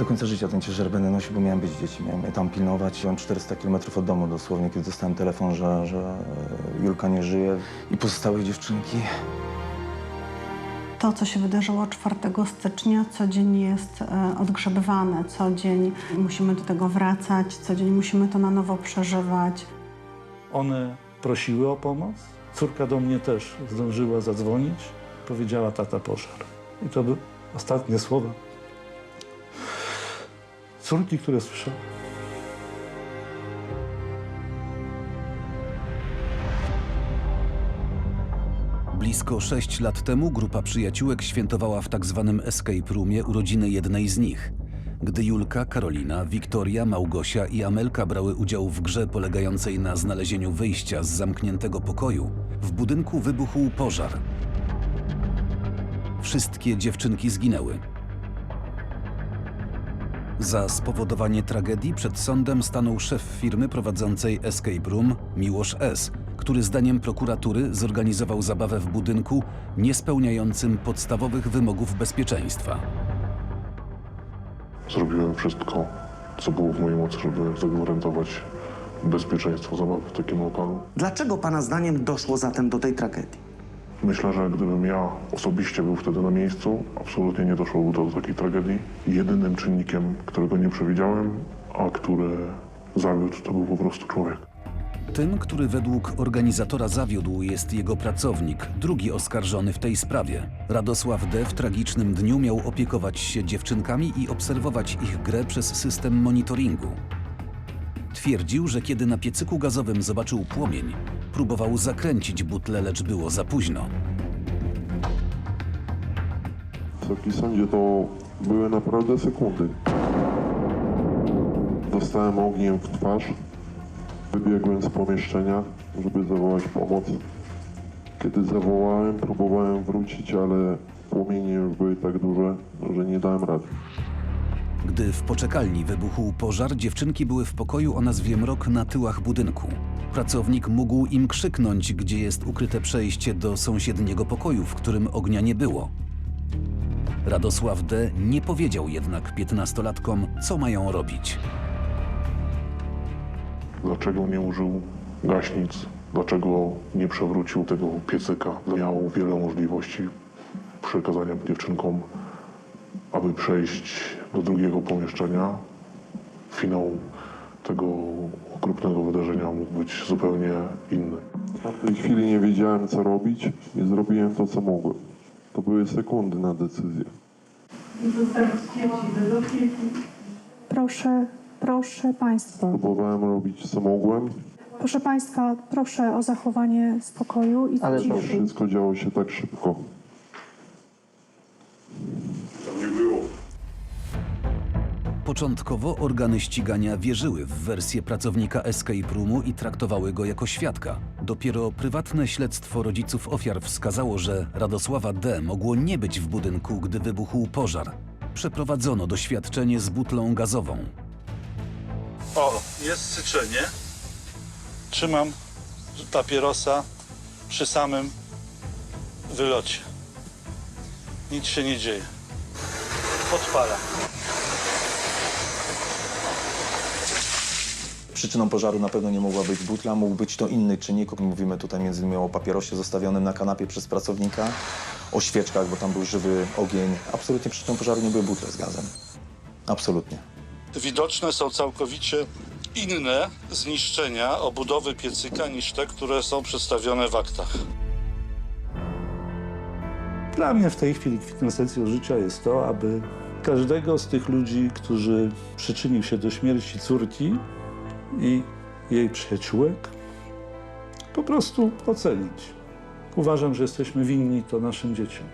Do końca życia ten ciężar będę nosił, bo miałem być z dziećmi, miałem je tam pilnować. Byłem 400 km od domu dosłownie, kiedy dostałem telefon, że, że e, Julka nie żyje i pozostałe dziewczynki. To, co się wydarzyło 4 stycznia, co dzień jest e, odgrzebywane, co dzień musimy do tego wracać, co dzień musimy to na nowo przeżywać. One prosiły o pomoc. Córka do mnie też zdążyła zadzwonić. Powiedziała tata pożar. I to były ostatnie słowa córki, które słyszałem. Blisko 6 lat temu grupa przyjaciółek świętowała w tak zwanym escape roomie urodziny jednej z nich. Gdy Julka, Karolina, Wiktoria, Małgosia i Amelka brały udział w grze polegającej na znalezieniu wyjścia z zamkniętego pokoju, w budynku wybuchł pożar. Wszystkie dziewczynki zginęły. Za spowodowanie tragedii przed sądem stanął szef firmy prowadzącej Escape Room, Miłosz S., który zdaniem prokuratury zorganizował zabawę w budynku niespełniającym podstawowych wymogów bezpieczeństwa. Zrobiłem wszystko, co było w mojej mocy, żeby zagwarantować bezpieczeństwo zabawy w takim lokalu. Dlaczego Pana zdaniem doszło zatem do tej tragedii? Myślę, że gdybym ja osobiście był wtedy na miejscu, absolutnie nie doszłoby do takiej tragedii. Jedynym czynnikiem, którego nie przewidziałem, a który zawiódł, to był po prostu człowiek. Tym, który według organizatora zawiódł, jest jego pracownik, drugi oskarżony w tej sprawie. Radosław D. w tragicznym dniu miał opiekować się dziewczynkami i obserwować ich grę przez system monitoringu. Twierdził, że kiedy na piecyku gazowym zobaczył płomień, próbował zakręcić butlę, lecz było za późno. Wysoki sądzie, to były naprawdę sekundy. Dostałem ogniem w twarz. Wybiegłem z pomieszczenia, żeby zawołać pomoc. Kiedy zawołałem, próbowałem wrócić, ale płomienie już były tak duże, że nie dałem rady. Gdy w poczekalni wybuchł pożar, dziewczynki były w pokoju o nazwie Mrok na tyłach budynku. Pracownik mógł im krzyknąć, gdzie jest ukryte przejście do sąsiedniego pokoju, w którym ognia nie było. Radosław D. nie powiedział jednak piętnastolatkom, co mają robić. Dlaczego nie użył gaśnic? Dlaczego nie przewrócił tego piecyka? Miał wiele możliwości przekazania dziewczynkom, aby przejść do drugiego pomieszczenia. Finał tego okropnego wydarzenia mógł być zupełnie inny. W tej chwili nie wiedziałem, co robić i zrobiłem to, co mogłem. To były sekundy na decyzję. Proszę, proszę Państwa, Próbowałem robić, co mogłem. proszę Państwa, proszę o zachowanie spokoju i To ciszy. wszystko działo się tak szybko. Początkowo organy ścigania wierzyły w wersję pracownika Escape Roomu i traktowały go jako świadka. Dopiero prywatne śledztwo rodziców ofiar wskazało, że Radosława D. mogło nie być w budynku, gdy wybuchł pożar. Przeprowadzono doświadczenie z butlą gazową. O, jest syczenie. Trzymam papierosa przy samym wylocie. Nic się nie dzieje. Podpala. Przyczyną pożaru na pewno nie mogła być butla, mógł być to inny czynnik. Mówimy tutaj między innymi o papierosie zostawionym na kanapie przez pracownika, o świeczkach, bo tam był żywy ogień. Absolutnie przyczyną pożaru nie były butle z gazem. Absolutnie. Widoczne są całkowicie inne zniszczenia obudowy piecyka niż te, które są przedstawione w aktach. Dla mnie w tej chwili kwintesencją życia jest to, aby każdego z tych ludzi, którzy przyczynił się do śmierci córki i jej przyjaciółek, po prostu ocenić. Uważam, że jesteśmy winni to naszym dzieciom.